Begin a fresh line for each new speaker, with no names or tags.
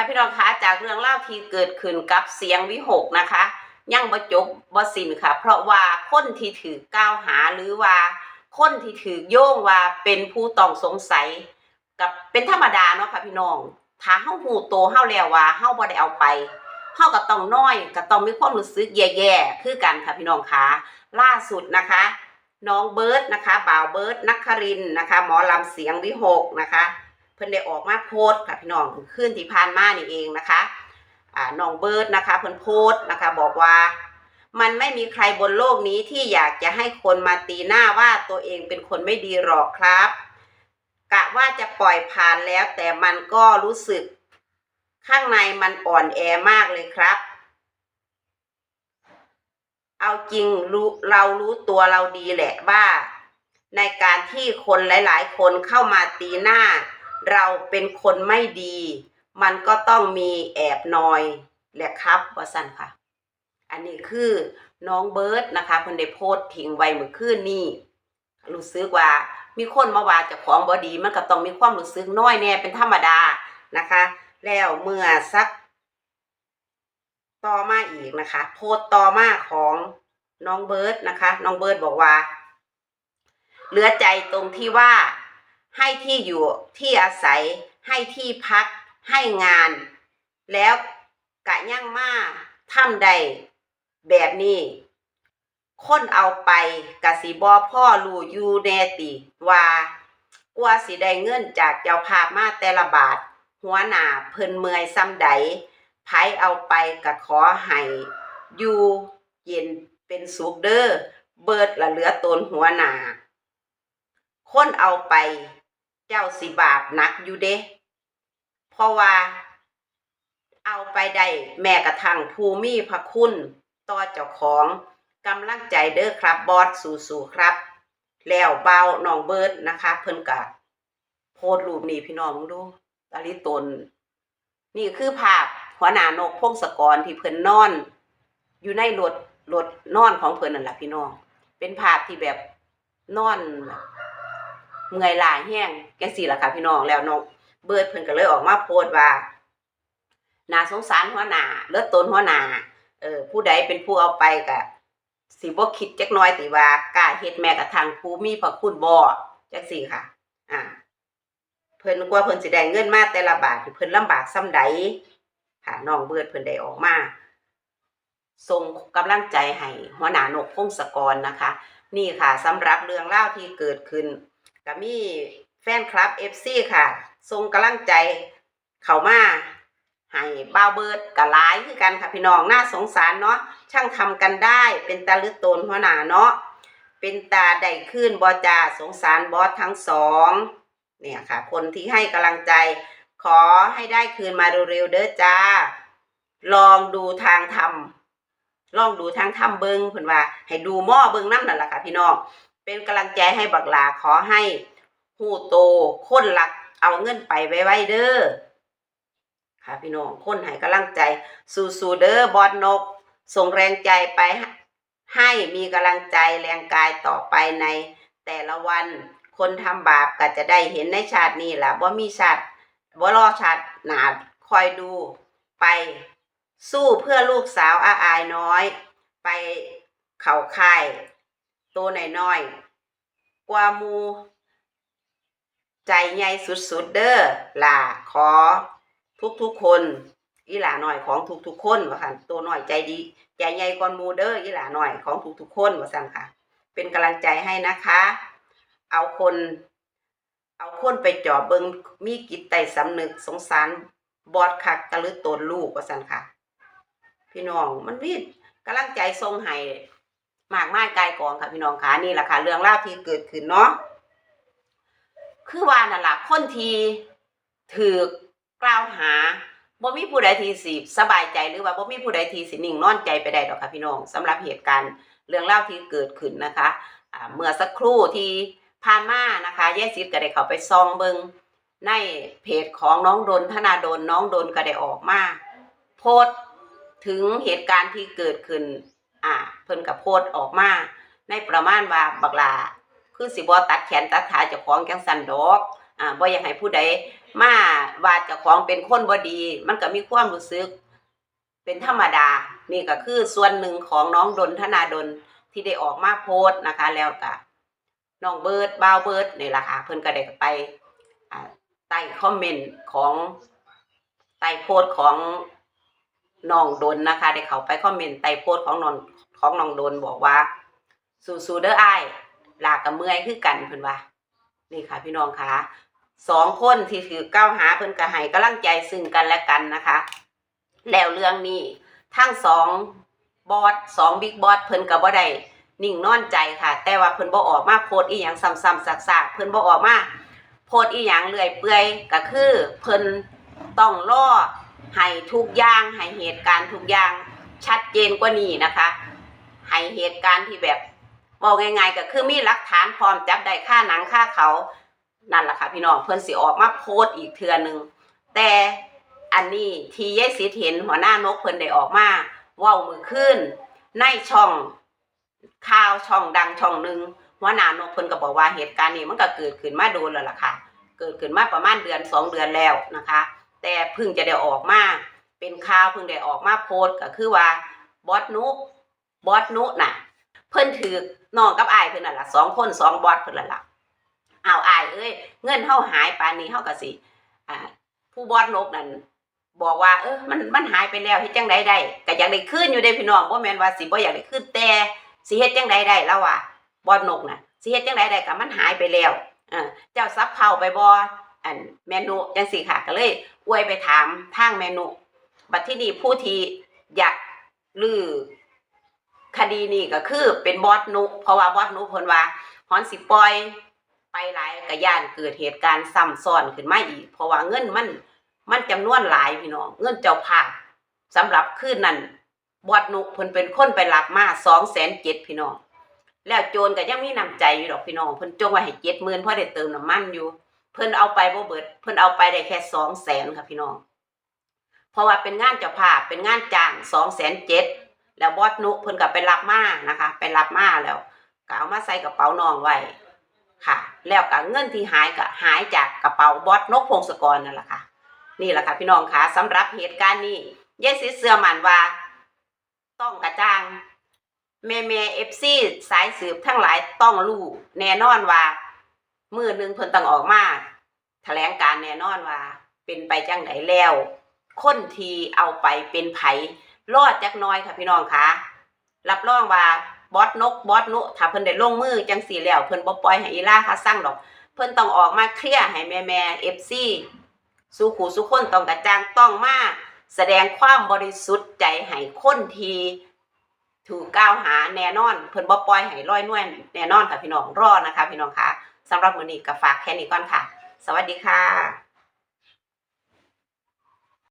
ค่ะพี่น้องคะจากเรื่องเล่าที่เกิดขึ้นกับเสียงวิหกนะคะ ยังบ่จบบ่สิ้นค่ะ เพราะว่าคนที่ถือกล่าวหาหรือว่าคนที่ถือโยงว่าเป็นผู้ต้องสงสัย กับเป็นธรรมดาเนาะค่ะพี่น้องถ้าเฮาหูโตเฮาแล้วว่าเฮาบ่ได้เอาไปเฮาก็ต้องน้อยก็ต้องมีความรู้สึกแย่ๆคือกันค่ะพี่น้องคะล่าสุดนะคะ น้องเบิร์ดนะคะบ่าวเบิร์ดนักครินนะคะ หมอลำเสียงวิหกนะคะ เพิ่นได้ออกมาโพสต์ค่ะพี่น้องขึ้นที่ผ่านมานี่เองนะคะอ่าน้องเบิร์ดนะคะเพิ่นโพสต์นะคะบอกว่า มันไม่มีใครบนโลกนี้ที่อยากจะให้คนมาตีหน้าว่าตัวเองเป็นคนไม่ดีหรอกครับกะว่าจะปล่อยผ่านแล้ว แต่มันก็รู้สึกข้างในมันอ่อนแอมากเลยครับ เอาจริงรู้เรารู้ตัวเราดีแหละว่า ในการที่คนหลาย ๆ คนเข้ามาตีหน้า เราเป็นคนไม่ดี มันก็ต้องมีแอบนอยแหละครับว่าสั่นค่ะ อันนี้คือน้องเบิร์ดนะคะเพิ่นได้โพสต์ทิ้งไว้เมื่อคืนนี้รู้สึกว่ามีคนมาว่าจะของบอดี มันก็ต้องมีความรู้สึกน้อยแน่เป็นธรรมดานะคะ แล้วเมื่อสัก ต่อมาอีกนะคะ โพสต์ต่อมาของน้องเบิร์ดนะคะ น้องเบิร์ดบอกว่าเหลือใจตรงที่ว่า ให้ที่อยู่ที่อาศัย ให้ที่พัก ให้งาน แล้วกะยั่งมาทำใดแบบนี้คนเอาไปกะสิบอพ่อรู้อยู่แนติว่ากว่าสิได้เงินจากเจ้าภาพมาแต่ละบาท หัวหน้าเพิ่นเมื่อยซ้ำใดไผเอาไปกะขอให้อยู่เย็นเป็นสุขเด้อเบิดละเหลือตนหัวหน้าคนเอาไป เจ้าสิบาปหนักอยู่เด้เพราะว่า เอาไปได้แม้กระทั่งภูมิพระคุณต่อเจ้าของกำลังใจเด้อครับบอสสู้ๆครับ แล้วเบาน้องเบิร์ดนะคะ เพิ่นกะโพสรูปนี้พี่น้องมึงดูตาลิตน นี่คือภาพหัวหน้านกพงศกรที่เพิ่นนอน อยู่ในรถรถนอนของเพิ่นนั่นแหละพี่น้อง เป็นภาพที่แบบนอน เมื่อยล้าแห้งแกสี่ละค่ะพี่น้องแล้วน้องเบิร์ดเพิ่นก็เลยออกมาโพสต์ว่านาสงสารหัวหนาเลือดต้นหัวหนาเออผู้ใดเป็นผู้เอาไปก็สิบ่คิดจักหน้อยติว่ากล้าเฮ็ดแม้กระทั่งผู้มีพระคุณบ่จักสี่ค่ะ อ่า เพิ่นกว่าเพิ่นสิได้เงินมาแต่ละบาทที่เพิ่นลำบากส่ำใดค่ะน้องเบิร์ดเพิ่นได้ออกมาส่งกำลังใจให้หัวหน้านกพงศกรนะคะ นี่ค่ะสำหรับเรื่องเล่าที่เกิดขึ้น ก็มีแฟนคลับ FC ค่ะส่งกำลังใจเข้ามาให้บ้าเบิร์ดกับหลายคือกันค่ะพี่น้องน่าสงสารเนาะช่างทำกันได้เป็นตาลึกตนหัวหน้าเนาะเป็นตาได้ขึ้นบอจาสงสารบอสทั้งสองเนี่ยค่ะ คนที่ให้กำลังใจ ขอให้ได้คืนมาเร็วๆเด้อจ้า ลองดูทางทำลองดูทางทำเบิงเพิ่นว่า ให้ดูหม้อเบิงน้ำนั่นแหละค่ะพี่น้อง เป็นกำลังใจให้บักหลาขอให้หูโตคนหลักเอาเงินไปไว้ไว้เด้อค่ะพี่น้องคนให้กำลังใจ สู้ๆเด้อบอสนก ส่งแรงใจไปให้มีกำลังใจแรงกายต่อไปในแต่ละวันคนทำบาปก็จะได้เห็นในชาตินี้แหละว่ามีชาติว่ารอชาติหนาคอยดูไปสู้เพื่อลูกสาวอาอายน้อย ไปเข่าค่าย ตัวหน้อยๆกว่ามู ใจใหญ่สุดๆเด้อล่ะขอทุกๆคนอีหล่าหน่อยของทุกๆคนว่าค่ะตัวหน่อยใจดี ใจใหญ่กว่ามูเด้ออีหล่าหน่อยของทุกๆคนว่าสั่นค่ะ เป็นกำลังใจให้นะคะ เอาคน เอาคนไปจอบเบิงมีกิจไตสำนึกสงสารบอดคักตะลึกตนลูกว่าสั่นค่ะ พี่น้องมันมีกำลังใจทรงให้ มากมายกายกองค่ะพี่น้องค่ะนี่แหละค่ะเรื่องราที่เกิดขึ้นเนาะคือว่านั่นละคนที่ถือกล่าวหาบ่มีผู้ใดที่สิสบายใจหรือว่าบ่มีผู้ใดที่สินิ่งนอนใจไปได้ดอกค่ะพี่น้องสำหรับเหตุการณ์เรื่องเล่าที่เกิดขึ้นนะคะเมื่อสักครู่ที่ผ่านมานะคะแย่ซิดก็ได้เข้าไปซองเบิงในเพจของน้องดนธนาดนน้องดนก็ได้ออกมาโพสถึงเหตุการณ์ที่เกิดขึ้น อ่า เพิ่นกับโพสออกมา ในประมาณว่าบักลาคือสิบ่ตัดแขนตัดขาเจ้าของจังสันดอกอ่าบ่อยากให้ผู้ใดมาว่าเจ้าของเป็นคนบ่ดี มันก็มีความรู้สึก เป็นธรรมดา นี่ก็คือส่วนหนึ่งของน้องดนธนาดลที่ได้ออกมาโพสต์นะคะ แล้วก็น้องเบิร์ดบาวเบิร์ดนี่แหละค่ะเพิ่นก็ได้ไปใต้คอมเมนต์ของใต้โพสต์ของ น้องดนนะคะได้เข้าไปคอมเมนต์ใต้โพสของน้องของน้องดนบอกว่า สู้ๆเด้อไอ้ลากับเมื่อยคือกันเพิ่นว่า นี่ค่ะ พี่น้องคะสองคนที่ถือก้าวหาเพิ่นก็ให้กำลังใจซึ่งกันและกันนะคะ แล้วเรื่องนี้ทั้งสองบอสสองบิ๊กบอสเพิ่นก็บ่ได้นิ่งนอนใจค่ะ แต่ว่าเพิ่นบ่ออกมาโพสอีหยังซ้ำๆซากๆเพิ่นบ่ออกมาโพสอีหยังเลื่อยเปื่อยก็คือเพิ่นต้องรอ ให้ทุกอย่างให้เหตุการณ์ทุกอย่างชัดเจนกว่านี้นะคะให้เหตุการณ์ที่แบบบอกง่ายๆก็คือมีหลักฐานพร้อมจับได้ค่าหนังค่าเขานั่นแหละค่ะพี่น้องเพิ่อนสิออกมาโพสต์อีกเทื่อหนึงแต่อันนี้ที่ยายสิทธิ์เห็นหัวหน้านกเพิ่อนได้ออกมาว้ามือขึ้นในช่องข่าวช่องดังช่องหนึ่งหัวหน้านกเพิ่อนก็บอกว่าเหตุการณ์นี้มันก็เกิดขึ้นมาโดนแล้วล่ะค่ะ เกิดขึ้นมาประมาณเดือนสองเดือนแล้วนะคะ แต่พิ่งจะได้ออกมาเป็นข่าวพิ่งได้ออกมาโพสก็คือว่าบอสนุบอสนุน่ะ เพิ่นถือน้องกับอายเพิ่นน่ะล่ะสองคนสองบอสเพิ่นละล่ะเอาอายเอ้ยเงินเฮาหายปานนี้เฮาก็สิอ่าผู้บอสนกนั่นบอกว่าเออมันมันหายไปแล้วเฮ็ดจังไดได้ก็อยากได้คืนอยู่เด้พี่น้องบ่แม่นว่าสิบ่อยากได้คืนแต่สิเฮ็ดจังไดได้แล้วว่าบอสนกน่ะสิเฮ็ดจังไดได้ก็มันหายไปแล้วเออเจ้าซับเผาไปบ่ อันเมนูจังซี่ค่ะก็เลยอวยไปถามทางเมนูบัดที่นี่ผู้ที่อยากลือคดีนี้ก็คือเป็นบอสนุเพราะว่าบอสนุเพิ่นว่าฮอนสิปล่อย ไปหลายกระย่านเกิดเหตุการณ์ซ้ำซ้อนขึ้นมาอีก เพราะว่าเงินมัน มันจำนวนหลายพี่น้องเงินเจ้าภาพสำหรับคืนนั้นบอสนุเพิ่นเป็นคนไปรับมา207,000พี่น้อง แล้วโจรก็ยังมีน้ำใจอยู่ดอกพี่น้องเพิ่นจงไว้ให้70,000เพราะได้เติมน้ำมันอยู่ พิ่นเอาไปบ่เบิด เพิ่นเอาไปได้แค่200,000ค่ะพี่น้อง เพราะว่าเป็นงานเจ้าภาพเป็นงานจ้าง207,000แล้วบอสนุเพิ่นก็ไปรับมานะคะ ไปรับมาแล้วก็เอามาใส่กระเป๋าน้องไว้ค่ะ แล้วก็เงินที่หายก็หายจากกระเป๋าบอสนกพงศกรนั่นแหละค่ะ นี่แหละค่ะพี่น้องค่ะสำหรับเหตุการณ์นี้ยายสิเสื้อมันว่า ต้องกระจ่างแม่แม่เอฟซีสายสืบทั้งหลายต้องรู้แน่นอนว่า มือหนึ่งเพิ่นต้องออกมาแถลงการแน่นอนว่า เป็นไปจังไดแล้ว คนที่เอาไปเป็นไผรอดจักน้อยค่ะพี่น้องคะรับรองว่าบอสนกบอสนุถ้าเพิ่นได้ลงมือจังสี่แล้วเพิ่นบ่ปล่อยให้อีล่าค่ะสั่งดอก เพิ่นต้องออกมาเคลียร์ให้แม่แม่เอฟซีสู้ขู่สู้คนต้องกระจ่างต้องมาแสดงความบริสุทธิ์ใจให้คนทีถูกกล่าวหาแน่นอน เพิ่นบ่ปล่อยให้ลอยนวลแน่นอนค่ะพี่น้องรอนะคะ พี่น้องค่ะ สำหรับมือนี้ก็ฝากแค่นี้ก่อนค่ะ สวัสดีค่ะ